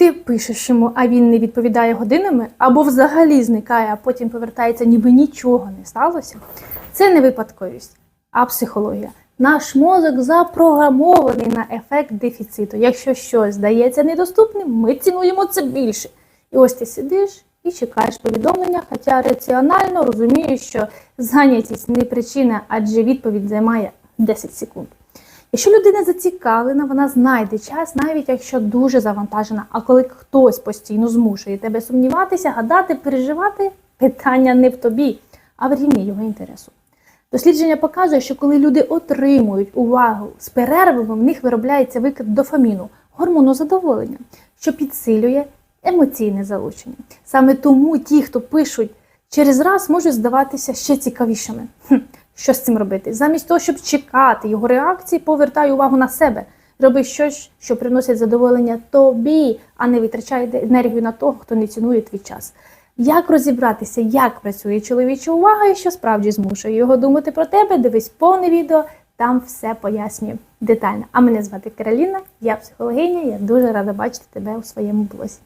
Ти пишеш йому, а він не відповідає годинами, або взагалі зникає, а потім повертається, ніби нічого не сталося. Це не випадковість, а психологія. Наш мозок запрограмований на ефект дефіциту. Якщо щось здається недоступним, ми цінуємо це більше. І ось ти сидиш і чекаєш повідомлення, хоча раціонально розумієш, що зайнятість не причина, адже відповідь займає 10 секунд. Якщо людина зацікавлена, вона знайде час, навіть якщо дуже завантажена. А коли хтось постійно змушує тебе сумніватися, гадати, переживати, питання не в тобі, а в рівні його інтересу. Дослідження показує, що коли люди отримують увагу з перервами, в них виробляється викид дофаміну, гормону задоволення, що підсилює емоційне залучення. Саме тому ті, хто пишуть через раз, можуть здаватися ще цікавішими. Хм, що з цим робити? Замість того, щоб чекати його реакції, повертай увагу на себе. Роби щось, що приносить задоволення тобі, а не витрачай енергію на того, хто не цінує твій час. Як розібратися, як працює чоловіча увага і що справді змушує його думати про тебе? Дивись повне відео, там все пояснюю детально. А мене звати Кароліна, я психологиня, я дуже рада бачити тебе у своєму блозі.